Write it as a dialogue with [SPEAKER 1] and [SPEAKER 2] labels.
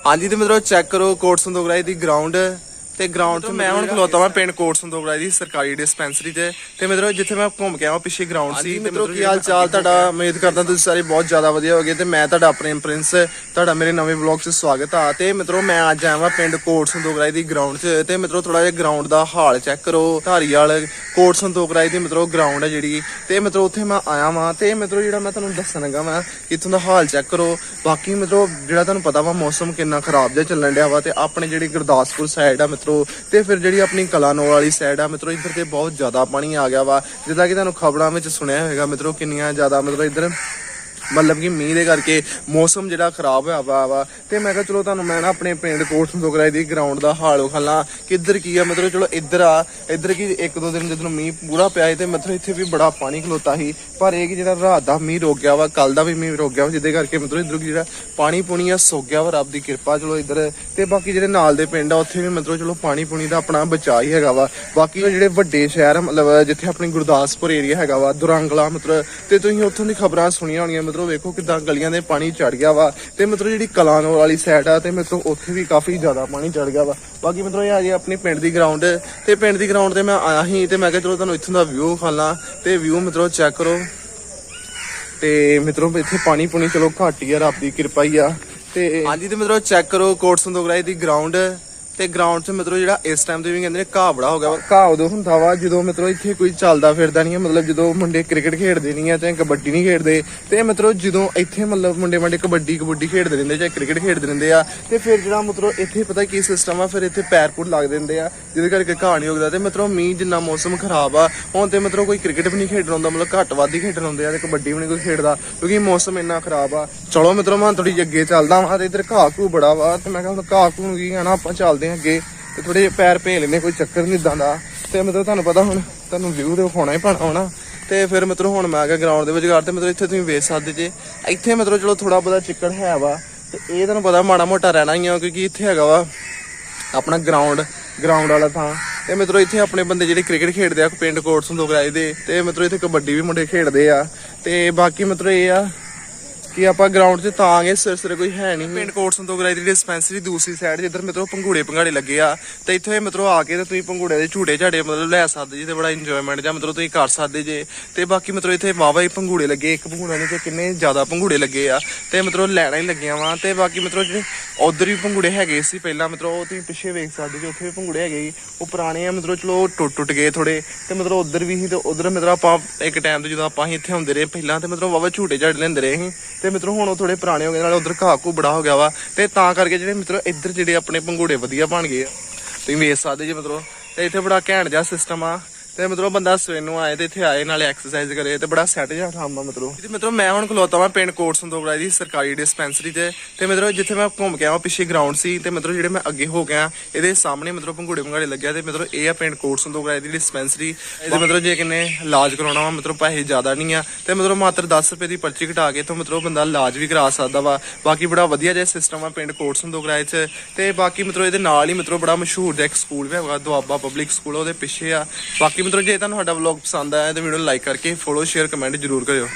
[SPEAKER 1] ਹਾਂਜੀ ਤੇ ਮਿੱਤਰੋ ਚੈੱਕ ਕਰੋ ਕੋਟ ਸੰਦੋਗਰਾਈ ਦੀ ਗਰਾਊਂਡ ਤੇ ਗਰਾਊਂਡ 'ਚ ਮੈਂ ਹੁਣ ਖਲੋਤਾ ਵਾਂ ਪਿੰਡ ਕੋਟ ਸੰਦੋਗਰਾਈ ਦੀ ਸਰਕਾਰੀ ਡਿਸਪੈਂਸਰੀ 'ਚ ਤੇ ਮਿੱਤਰੋ ਜਿੱਥੇ ਮੈਂ ਘੁੰਮ ਕੇ ਆਇਆ ਪਿੱਛੇ ਗਰਾਊਂਡ ਸੀ ਤੇ ਮਿੱਤਰੋ ਕੀ ਹਾਲ ਚਾਲ? ਤੁਹਾਡਾ ਉਮੀਦ ਕਰਦਾ ਤੁਸੀਂ ਸਾਰੇ ਬਹੁਤ ਜ਼ਿਆਦਾ ਵਧੀਆ ਹੋਗੇ ਤੇ ਮੈਂ ਤੁਹਾਡਾ ਪ੍ਰੇਮ ਪ੍ਰਿੰਸ ਤੁਹਾਡਾ ਮੇਰੇ ਨਵੇਂ ਵਲੌਗ 'ਚ ਸਵਾਗਤ ਆ। ਤੇ ਮਿੱਤਰੋ ਮੈਂ ਅੱਜ ਆਇਆ ਵਾਂ ਪਿੰਡ ਕੋਟ ਸੰਦੋਗਰਾਈ ਦੀ ਗਰਾਊਂਡ 'ਚ ਤੇ ਮਿੱਤਰੋ ਥੋੜਾ ਜਿਹਾ ਗਰਾਊਂਡ ਦਾ ਹਾਲ ਚੈੱਕ ਕਰੋ। ਧਾਰੀਵਾਲ ਕੋਟ ਸੰਦੋਗਰਾਈ ਦੀ ਮਤਲਬ ਗਰਾਊਂਡ ਹੈ ਜਿਹੜੀ। ਤੇ ਮਤਲਬ ਉੱਥੇ ਮੈਂ ਆਇਆ ਵਾਂ ਤੇ ਮਿੱਤਰੋ ਜਿਹੜਾ ਮੈਂ ਤੁਹਾਨੂੰ ਦੱਸਣ ਲੱਗਾ ਮੈਂ ਇੱਥੋਂ ਦਾ ਹਾਲ ਚੈੱਕ ਕਰੋ। ਬਾਕੀ ਮਤਲਬ ਜਿਹੜਾ ਤੁਹਾਨੂੰ ਪਤਾ ਵਾ ਮੌਸਮ ਕਿੰਨਾ ਖਰਾਬ ਜਿਹਾ ਚੱਲਣ ਡਿਆ ਵਾ ਤੇ ਆਪਣੇ ਜਿਹੜੀ ਗੁਰਦਾਸਪੁਰ ਸਾਈਡ ਆ ਮਿੱਤਰੋ, ਤੇ ਫਿਰ ਜਿਹੜੀ ਆਪਣੀ ਕਲਾਨੌਰ ਵਾਲੀ ਸਾਈਡ ਆ ਮਿੱਤਰੋ, ਇੱਧਰ ਤੇ ਬਹੁਤ ਜ਼ਿਆਦਾ ਪਾਣੀ ਆ ਗਿਆ ਵਾ। ਜਿੱਦਾਂ ਕਿ ਤੁਹਾਨੂੰ ਖਬਰਾਂ ਵਿੱਚ ਸੁਣਿਆ ਹੋਵੇਗਾ ਮਿੱਤਰੋ, ਕਿੰਨੀਆਂ ਜ਼ਿਆਦਾ ਮਤਲਬ ਇੱਧਰ ਮਤਲਬ ਕਿ ਮੀਂਹ ਦੇ ਕਰਕੇ ਮੌਸਮ ਜਿਹੜਾ ਖਰਾਬ ਹੋਇਆ ਵਾ ਵਾ। ਤੇ ਮੈਂ ਕਿਹਾ ਚਲੋ ਤੁਹਾਨੂੰ ਮੈਂ ਨਾ ਆਪਣੇ ਪਿੰਡ ਕੋਟ ਸੰਦੋਗਰਾਈ ਦੀ ਗਰਾਊਂਡ ਦਾ ਹਾਲ ਵਿਖਾਲਾਂ ਕਿੱਧਰ ਕੀ ਆ। ਮਤਲਬ ਚਲੋ ਇੱਧਰ ਆ ਇੱਧਰ ਕੀ ਇੱਕ ਦੋ ਦਿਨ ਜਦੋਂ ਮੀਂਹ ਪੂਰਾ ਪਿਆ ਸੀ ਤੇ ਮਤਲਬ ਇੱਥੇ ਵੀ ਬੜਾ ਪਾਣੀ ਖਲੋਤਾ ਸੀ। ਪਰ ਇਹ ਕਿ ਜਿਹੜਾ ਰਾਤ ਦਾ ਮੀਂਹ ਰੁਕ ਗਿਆ ਵਾ ਕੱਲ ਦਾ ਵੀ ਮੀਂਹ ਰੁਕ ਗਿਆ ਵਾ ਜਿਹਦੇ ਕਰਕੇ ਮਤਲਬ ਇੱਧਰ ਜਿਹੜਾ ਪਾਣੀ ਪੁਣੀ ਆ ਸੋ ਗਿਆ ਵਾ ਰੱਬ ਦੀ ਕਿਰਪਾ ਚਲੋ ਇੱਧਰ। ਤੇ ਬਾਕੀ ਜਿਹੜੇ ਨਾਲ ਦੇ ਪਿੰਡ ਆ ਉੱਥੇ ਵੀ ਮਤਲਬ ਚਲੋ ਪਾਣੀ ਪੁਣੀ ਦਾ ਆਪਣਾ ਬਚਾਅ ਹੀ ਹੈਗਾ ਵਾ। ਬਾਕੀ ਉਹ ਜਿਹੜੇ ਵੱਡੇ ਸ਼ਹਿਰ ਆ, ਮਤਲਬ ਜਿੱਥੇ ਆਪਣੀ ਗੁਰਦਾਸਪੁਰ ਏਰੀਆ ਹੈਗਾ ਵਾ ਦੁਰੰਗਲਾ ਮਤਲਬ ਤੇ ਤੁਸੀਂ ਉੱਥੋਂ ਦੀ ਖਬਰਾਂ ਸੁਣੀਆਂ ਹੋਣੀਆਂ ਮਤਲਬ ਵੇਖੋ ਕਿਦਾਂ ਗਲੀਆਂ ਦੇ ਪਾਣੀ ਚੜ ਗਿਆ ਵਾ ਤੇ ਮਤਲਬ ਜਿਹੜੀ ਕਲਾਨੌਰ ਵਾਲੀ ਸਾਈਡ ਆ ਤੇ ਮਤਲਬ ਉੱਥੇ ਵੀ ਕਾਫੀ ਜ਼ਿਆਦਾ ਪਾਣੀ ਚੜ ਗਿਆ ਵਾ। ਬਾਕੀ ਮਤਲਬ ਇਹ ਆ ਜੀ ਆਪਣੀ ਪਿੰਡ ਦੀ ਗਰਾਊਂਡ ਤੇ ਪਿੰਡ ਦੀ ਗਰਾਊਂਡ ਤੇ ਮੈਂ ਆਇਆ ਸੀ ਤੇ ਮੈਂ ਕਿਹਾ ਚਲੋ ਤੁਹਾਨੂੰ ਇੱਥੋਂ ਦਾ ਵਿਊ ਖਾਲਾਂ ਤੇ ਵਿਊ ਮਤਲਬ ਚੈੱਕ ਕਰੋ। ਤੇ ਮਿੱਤਰੋ ਇੱਥੇ ਪਾਣੀ ਪੁਣੀ ਚਲੋ ਘੱਟ ਹੀ ਆ, ਰੱਬ ਦੀ ਕਿਰਪਾ ਹੀ ਆ। ਤੇ ਹਾਂਜੀ, ਤੇ ਮਿੱਤਰੋ ਚੈੱਕ ਕਰੋ ਕੋਟ ਸੰਦੋਗਰਾਈ ਦੀ ਗਰਾਊਂਡ ਤੇ ਗਰਾਊਂਡ 'ਚ ਮਤਲਬ ਜਿਹੜਾ ਇਸ ਟਾਈਮ ਤੇ ਵੀ ਕਹਿੰਦੇ ਨੇ ਘਾਹ ਬੜਾ ਹੋ ਗਿਆ ਵਾ। ਘਾਹ ਉਦੋਂ ਹੁੰਦਾ ਵਾ ਜਦੋਂ ਮਤਲਬ ਇੱਥੇ ਕੋਈ ਚੱਲਦਾ ਫਿਰਦਾ ਨਹੀਂ ਹੈ ਮਤਲਬ ਜਦੋਂ ਮੁੰਡੇ ਕ੍ਰਿਕਟ ਖੇਡਦੇ ਨਹੀਂ ਆ ਤੇ ਕਬੱਡੀ ਨਹੀਂ ਖੇਡਦੇ, ਤੇ ਮਤਲਬ ਜਦੋਂ ਇੱਥੇ ਮਤਲਬ ਮੁੰਡੇ ਮੁੰਡੇ ਕਬੱਡੀ ਕਬੱਡੀ ਖੇਡਦੇ ਰਹਿੰਦੇ ਜਾਂ ਕ੍ਰਿਕਟ ਖੇਡਦੇ ਰਹਿੰਦੇ ਆ, ਤੇ ਫਿਰ ਜਿਹੜਾ ਮਤਲਬ ਇੱਥੇ ਪਤਾ ਕੀ ਸਿਸਟਮ ਆ, ਫਿਰ ਇੱਥੇ ਪੈਰ ਪੂਰ ਲੱਗ ਦਿੰਦੇ ਆ, ਜਿਹਦੇ ਕਰਕੇ ਘਾਹ ਨਹੀਂ ਉਗਦਾ। ਤੇ ਮਤਲਬ ਮੀਂਹ ਜਿੰਨਾ ਮੌਸਮ ਖਰਾਬ ਆ, ਹੁਣ ਤੇ ਮਤਲਬ ਕੋਈ ਕ੍ਰਿਕਟ ਵੀ ਨਹੀਂ ਖੇਡਣ ਆਉਂਦਾ, ਮਤਲਬ ਘੱਟ ਵੱਧ ਹੀ ਖੇਡਣ ਆਉਂਦੇ ਆ ਤੇ ਕਬੱਡੀ ਵੀ ਨਹੀਂ ਕੋਈ ਖੇਡਦਾ, ਕਿਉਂਕਿ ਮੌਸਮ ਇੰਨਾ ਖਰਾਬ ਆ। ਚਲੋ ਮਤਲਬ ਮੈਂ ਥੋੜੀ ਅੱਗੇ ਚੱਲਦਾ ਵਾਂ ਤੇ ਇੱਧਰ ਘਾਹ ਘੂ ਬੜਾ ਵਾ, ਤੇ ਮੈਂ ਕਿਹਾ ਹੁਣ ਘਾਹ ਘੂ ਨੂੰ ਕੀ ਆ ਨਾ ਆਪਾਂ ਚੱਲਦੇ ਆਂ ਅੱਗੇ ਤੇ ਥੋੜੇ ਜਿਹੇ ਪੈਰ ਭੇ ਲੈਨੇ ਕੋਈ ਚੱਕਰ ਨਹੀਂ ਇਦਾਂ ਦਾ। ਤੇ ਮਤਲਬ ਤੁਹਾਨੂੰ ਪਤਾ ਹੁਣ, ਤੁਹਾਨੂੰ ਵਿਊ ਤੇ ਵਿਖਾਉਣਾ ਹੀ ਪੈਣਾ ਹੋਣਾ। ਤੇ ਫਿਰ ਮਤਲਬ ਹੁਣ ਮੈਂ ਆ ਗਿਆ ਗਰਾਊਂਡ ਦੇ ਵਿਚਕਾਰ ਤੇ ਮਤਲਬ ਇੱਥੇ ਤੁਸੀਂ ਵੇਖ ਸਕਦੇ ਜੇ। ਇੱਥੇ ਮਤਲਬ ਚਲੋ ਥੋੜਾ ਬਹੁਤਾ ਚਿੱਕੜ ਹੈ ਵਾ, ਤੇ ਇਹ ਤੁਹਾਨੂੰ ਪਤਾ ਮਾੜਾ ਮੋਟਾ ਰਹਿਣਾ ਹੀ ਆ, ਕਿਉਂਕਿ ਇੱਥੇ ਹੈਗਾ ਵਾ ਆਪਣਾ ਗਰਾਊਂਡ ਗਰਾਊਂਡ ਵਾਲਾ ਥਾਂ। ਤੇ ਮਿੱਤਰੋ ਇੱਥੇ ਆਪਣੇ ਬੰਦੇ ਜਿਹੜੇ ਕ੍ਰਿਕਟ ਖੇਡਦੇ ਆ, ਪਿੰਡ ਕੋਟ ਸੰਦੋਗਰਾਏ ਦੇ, ਤੇ ਮਿੱਤਰੋ ਇੱਥੇ ਕਬੱਡੀ ਵੀ ਮੁੰਡੇ ਖੇਡਦੇ ਆ। ਤੇ ਬਾਕੀ ਮਿੱਤਰੋ ਇਹ ਆ ਕਿ ਆਪਾਂ ਗਰਾਊਂਡ 'ਚ ਤਾਂ ਗਏ, ਸਿਰ ਸਿਰ ਕੋਈ ਹੈ ਨਹੀਂ। ਪਿੰਡ ਕੋਟ ਸੰਦੋਗਰਾਈ ਦੀ ਡਿਸਪੈਂਸਰੀ ਦੂਸਰੀ ਸਾਈਡ ਜਿੱਧਰ ਮਿੱਤਰੋ ਪੰਘੂੜੇ ਪੰਘਾੜੇ ਲੱਗੇ ਆ, ਤੇ ਇੱਥੇ ਮਿੱਤਰੋ ਆ ਕੇ ਤੇ ਤੁਸੀਂ ਪੰਘੂੜੇ ਦੇ ਝੂਟੇ ਝਾੜੇ ਮਤਲਬ ਲੈ ਸਕਦੇ ਜੀ ਤੇ ਬੜਾ ਇੰਜੋਇਮੈਂਟ ਜਾਂ ਮਤਲਬ ਤੁਸੀਂ ਕਰ ਸਕਦੇ ਜੇ। ਤੇ ਬਾਕੀ ਮਤਲਬ ਇੱਥੇ ਵਾਵਾ ਹੀ ਪੰਘੂੜੇ ਲੱਗੇ, ਇੱਕ ਪੰਘੂੜਾ ਨਹੀਂ ਤੇ ਕਿੰਨੇ ਜ਼ਿਆਦਾ ਪੰਘੂੜੇ ਲੱਗੇ ਆ, ਤੇ ਮਤਲਬ ਲੈਣਾ ਹੀ ਲੱਗਿਆ ਵਾ। ਤੇ ਬਾਕੀ ਮਤਲਬ ਜਿਹੜੇ ਉਧਰ ਵੀ ਪੰਘੂੜੇ ਹੈਗੇ ਸੀ, ਪਹਿਲਾਂ ਮਤਲਬ ਉਹ ਤੁਸੀਂ ਪਿੱਛੇ ਵੇਖ ਸਕਦੇ ਜੇ, ਉੱਥੇ ਵੀ ਪੰਘੂੜੇ ਹੈਗੇ ਉਹ ਪੁਰਾਣੇ ਆ, ਮਤਲਬ ਚਲੋ ਟੁੱਟ ਟੁੱਟ ਗਏ ਥੋੜੇ ਤੇ ਮਤਲਬ ਉਧਰ ਵੀ ਸੀ ਤੇ ਉਧਰ ਮਤਲਬ ਆਪਾਂ ਇੱਕ ਟਾਈਮ ਤੇ ਜਦੋਂ ਆਪਾਂ ਹੀ ਇੱਥੇ ਹੁੰਦੇ ਰਹੇ, ਪਹਿਲਾਂ ਤੇ ਮਤਲਬ ਵਾਵਾ ਝੂਟੇ ਝਾੜੇ ਲੈਂਦੇ ਰਹੇ ਸੀ। ਤੇ ਮਿੱਤਰੋ ਹੁਣ ਉਹ ਥੋੜੇ ਪੁਰਾਣੇ ਹੋ ਗਏ, ਨਾਲੇ ਉਧਰ ਘਾਹ ਘੂ ਬੜਾ ਹੋ ਗਿਆ ਵਾ। ਤੇ ਤਾਂ ਕਰਕੇ ਜਿਹੜੇ ਮਿੱਤਰੋ ਇੱਧਰ ਜਿਹੜੇ ਆਪਣੇ ਪੰਘੂੜੇ ਵਧੀਆ ਬਣ ਗਏ ਆ। ਤੁਸੀਂ ਵੇਖ ਸਕਦੇ ਜੀ ਮਿੱਤਰੋ, ਤੇ ਇੱਥੇ ਬੜਾ ਘੈਂਟ ਜਿਹਾ ਸਿਸਟਮ ਆ। ਤੇ ਮਤਲਬ ਬੰਦਾ ਸਵੇਰ ਨੂੰ ਆਏ ਤੇ ਇੱਥੇ ਆਏ ਨਾਲੇ ਐਕਸਰਸਾਈਜ਼ ਕਰੇ ਤੇ ਬੜਾ ਸੈੱਟ ਜਿਹਾ ਆ ਮਤਲਬ। ਤੇ ਮਤਲਬ ਮੈਂ ਹੁਣ ਖਲੋਤਾ ਵਾਂ ਪਿੰਡ ਕੋਟ ਸੰਦੋਗਰਾ ਦੀ ਸਰਕਾਰੀ ਡਿਸਪੈਂਸਰੀ ਤੇ ਤੇ ਮਤਲਬ ਜਿੱਥੇ ਮੈਂ ਘੁੰਮ ਕੇ ਆਇਆ ਪਿੱਛੇ ਗਰਾਊਂਡ ਸੀ ਤੇ ਮਤਲਬ ਜਿਹੜੇ ਮੈਂ ਅੱਗੇ ਹੋ ਗਿਆ ਇਹਦੇ ਸਾਹਮਣੇ ਮਤਲਬ ਪੰਘੂੜੇ ਪੰਘਾੜੇ ਲੱਗਿਆ ਤੇ ਮਤਲਬ ਇਹ ਆ ਪਿੰਡ ਕੋਟ ਸੰਦੋਗਰਾ ਦੀ ਡਿਸਪੈਂਸਰੀ ਇਹਦੇ ਮਤਲਬ ਜੇ ਕਿਨੇ ਇਲਾਜ ਕਰਾਉਣਾ ਵਾ ਮਤਲਬ ਪੈਸੇ ਜ਼ਿਆਦਾ ਨਹੀਂ ਆ ਤੇ ਮਤਲਬ ਮਾਤਰ 10 ਰੁਪਏ ਦੀ ਪਰਚੀ ਕਟਾ ਕੇ ਤੋਂ ਮਤਲਬ ਬੰਦਾ ਇਲਾਜ ਵੀ ਕਰਾ ਸਕਦਾ ਵਾ। ਬਾਕੀ ਬੜਾ ਵਧੀਆ ਜਿਹਾ ਸਿਸਟਮ ਆ ਪਿੰਡ ਕੋਟ ਸੰਦੋਗਰਾ ਚ ਤੇ ਬਾਕੀ ਮਤਲਬ ਇਹਦੇ ਨਾਲ ਹੀ ਮਤਲਬ ਬੜਾ ਮਸ਼ਹੂਰ ਜਿਹਾ ਇੱਕ ਸਕੂਲ ਵੀ ਹੈਗਾ ਦੁਆਬਾ ਪਬਲਿਕ ਸਕੂਲ ਉਹਦੇ ਪਿੱਛੇ ਆ। ਬਾਕੀ ਮਤਲਬ ਜੇ ਤੁਹਾਨੂੰ ਸਾਡਾ ਵਲੌਗ ਪਸੰਦ ਆਇਆ ਤਾਂ ਵੀਡੀਓ ਨੂੰ ਲਾਈਕ ਕਰਕੇ ਫੋਲੋ ਸ਼ੇਅਰ ਕਮੈਂਟ ਜ਼ਰੂਰ ਕਰਿਓ।